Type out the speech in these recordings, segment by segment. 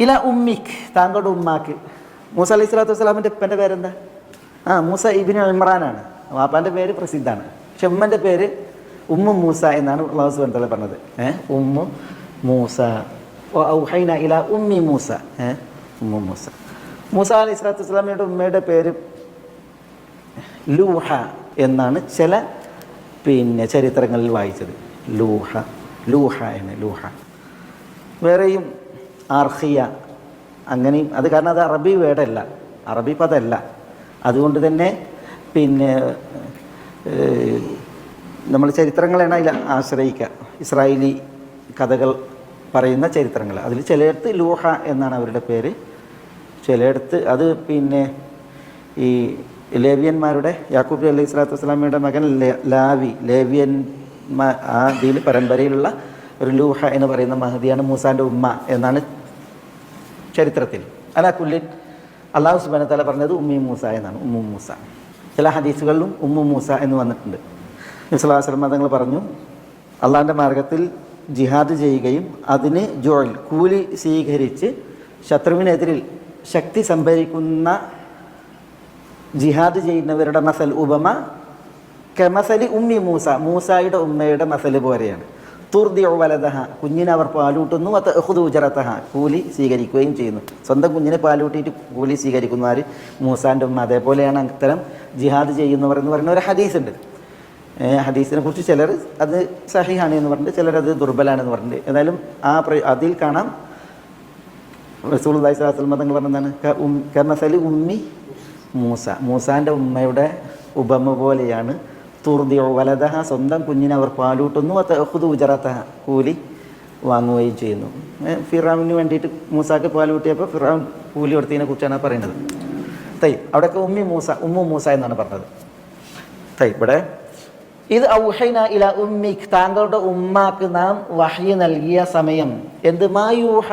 ഇല ഉമ്മിക്ക് താങ്കളുടെ ഉമ്മാക്ക്. മൂസ അലൈഹി സ്വലാത്തു വസ്സലാമിന്റെ ഉപ്പന്റെ പേരെന്താ? ആ മൂസ ഇബിൻ ഇമ്രാനാണ്. വാപ്പാന്റെ പേര് പ്രസിദ്ധാണ്. പക്ഷെ ഉമ്മന്റെ പേര് ഉമ്മു മൂസ എന്നാണ് അള്ളാഹു തല പറഞ്ഞത്. ഏഹ് ഉമ്മു മൂസ. ഔഹൈന ഇല ഉമ്മി മൂസ. ഏഹ് ഉമ്മു മൂസ. മൂസ അലൈഹി സ്വലാത്തു വസ്സലാമിയുടെ ഉമ്മയുടെ പേര് ലൂഹ എന്നാണ് ചില പിന്നെ ചരിത്രങ്ങളിൽ വായിച്ചത്. ലൂഹ ലൂഹ എന്ന് ലൂഹ. വേറെയും ആർഹിയ അങ്ങനെയും അത് കാരണം അത് അറബി വേടല്ല. അറബി പദമല്ല അതുകൊണ്ട് തന്നെ പിന്നെ നമ്മൾ ചരിത്രങ്ങളാണ് അതിൽ ആശ്രയിക്കുക. ഇസ്രായേലി കഥകൾ പറയുന്ന ചരിത്രങ്ങൾ. അതിൽ ചിലയിടത്ത് ലൂഹ എന്നാണ് അവരുടെ പേര്. ചിലയിടത്ത് അത് പിന്നെ ഈ ലേവിയന്മാരുടെ യാക്കൂബ് അലൈഹി സ്വലാത്തു വസ്സലാമയുടെ മകൻ ലാവി ലേവിയൻ ആ ഇതിൽ പരമ്പരയിലുള്ള ഒരു ലൂഹ എന്ന് പറയുന്ന മഹദിയാണ് മൂസാന്റെ ഉമ്മ എന്നാണ് ചരിത്രത്തിൽ. അലാ കുല്ലിൻ അള്ളാഹു സുബാന തല പറഞ്ഞത് ഉമ്മി മൂസ എന്നാണ് ഉമ്മു മൂസ. ചില ഹദീസുകളിലും ഉമ്മു മൂസ എന്ന് വന്നിട്ടുണ്ട്. നിസ്ലാസ്ലം തങ്ങൾ പറഞ്ഞു അള്ളാഹിന്റെ മാർഗത്തിൽ ജിഹാദ് ചെയ്യുകയും അതിന് ജോൽ കൂലി സ്വീകരിച്ച് ശത്രുവിനെതിരിൽ ശക്തി സംഭരിക്കുന്ന ജിഹാദ് ചെയ്യുന്നവരുടെ മസൽ ഉപമ കെമസലി ഉമ്മി മൂസ മൂസായുടെ ഉമ്മയുടെ മസൽ പോലെയാണ്. തുർദി വലതഹ കുഞ്ഞിനെ അവർ പാലൂട്ടുന്നു. അത് ഹുദൂജറത്തഹ കൂലി സ്വീകരിക്കുകയും ചെയ്യുന്നു. സ്വന്തം കുഞ്ഞിനെ പാലൂട്ടിയിട്ട് കൂലി സ്വീകരിക്കുന്ന ആര്? മൂസാന്റെ ഉമ്മ. അതേപോലെയാണ് അത്തരം ജിഹാദ് ചെയ്യുന്നവർ എന്ന് പറയുന്ന ഒരു ഹദീസ് ഉണ്ട് ഹദീസിനെ കുറിച്ച് ചിലർ അത് സഹിഹാണ് എന്ന് പറഞ്ഞിട്ട് ചിലരത് ദുർബലാണെന്ന് പറഞ്ഞിട്ട്. ഏതായാലും ആ അതിൽ കാണാം. റസൂൽ അള്ളഹി സ്വലാസ്ലം തങ്ങൾ പറഞ്ഞതാണ് കമസലി ഉമ്മി മൂസ. മൂസാന്റെ ഉമ്മയുടെ ഉപമ പോലെയാണ് തുർദിയോ വലതഹ സ്വന്തം കുഞ്ഞിനെ അവർ പാലൂട്ടുന്നു. അത് ഉജറത്തഹ കൂലി വാങ്ങുകയും ചെയ്യുന്നു. ഫിറാമിന് വേണ്ടിയിട്ട് മൂസാക്ക് പാലൂട്ടിയപ്പോൾ ഫിറാം കൂലി കൊടുത്തതിനെ കുറിച്ചാണ് പറയുന്നത്. തൈ അവിടെയൊക്കെ ഉമ്മി മൂസ ഉമ്മു മൂസ എന്നാണ് പറഞ്ഞത്. തൈ ഇവിടെ ഇത് ഔഹൈന ഇല ഉമ്മി താങ്കളുടെ ഉമ്മാക്ക് നാം വഹി നൽകിയ സമയം എന്ത്? മായൂഹ.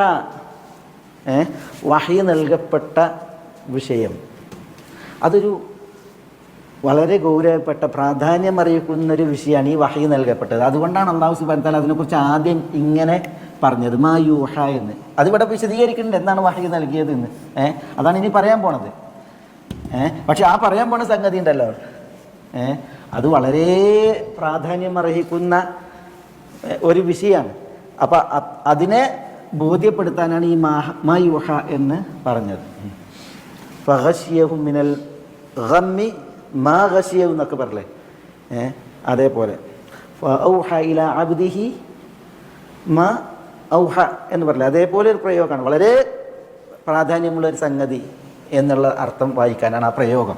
വഹി നൽകപ്പെട്ട വിഷയം. അതൊരു വളരെ ഗൗരവപ്പെട്ട പ്രാധാന്യം അറിയിക്കുന്നൊരു വിഷയമാണ് ഈ വഹി നൽകപ്പെട്ടത്. അതുകൊണ്ടാണ് അള്ളാഹു സുബാൻ താല അതിനെക്കുറിച്ച് ആദ്യം ഇങ്ങനെ പറഞ്ഞത് മാ യൂഹ എന്ന്. അതിവിടെ വിശദീകരിക്കുന്നുണ്ട് എന്താണ് വഹി നൽകിയത് എന്ന് ഏഹ് അതാണ് ഇനി പറയാൻ പോണത്. ഏഹ് പക്ഷെ ആ പറയാൻ പോണ സംഗതി ഉണ്ടല്ലോ. ഏഹ് അത് വളരെ പ്രാധാന്യം അർഹിക്കുന്ന ഒരു വിഷയമാണ് അപ്പം അതിനെ ബോധ്യപ്പെടുത്താനാണ് ഈ മാ മാ യൂഹ എന്ന് പറഞ്ഞത്. ഫഹഷ്യഹു മിനൽ ഗമ്മി മാ ഖശിയഹു എന്നൊക്കെ പറയലേ അതേപോലെ. അബ്ദിഹി മാ ഔഹ എന്ന് പറയില്ല അതേപോലെ ഒരു പ്രയോഗമാണ്. വളരെ പ്രാധാന്യമുള്ള ഒരു സംഗതി എന്നുള്ള അർത്ഥം വായിക്കാനാണ് ആ പ്രയോഗം.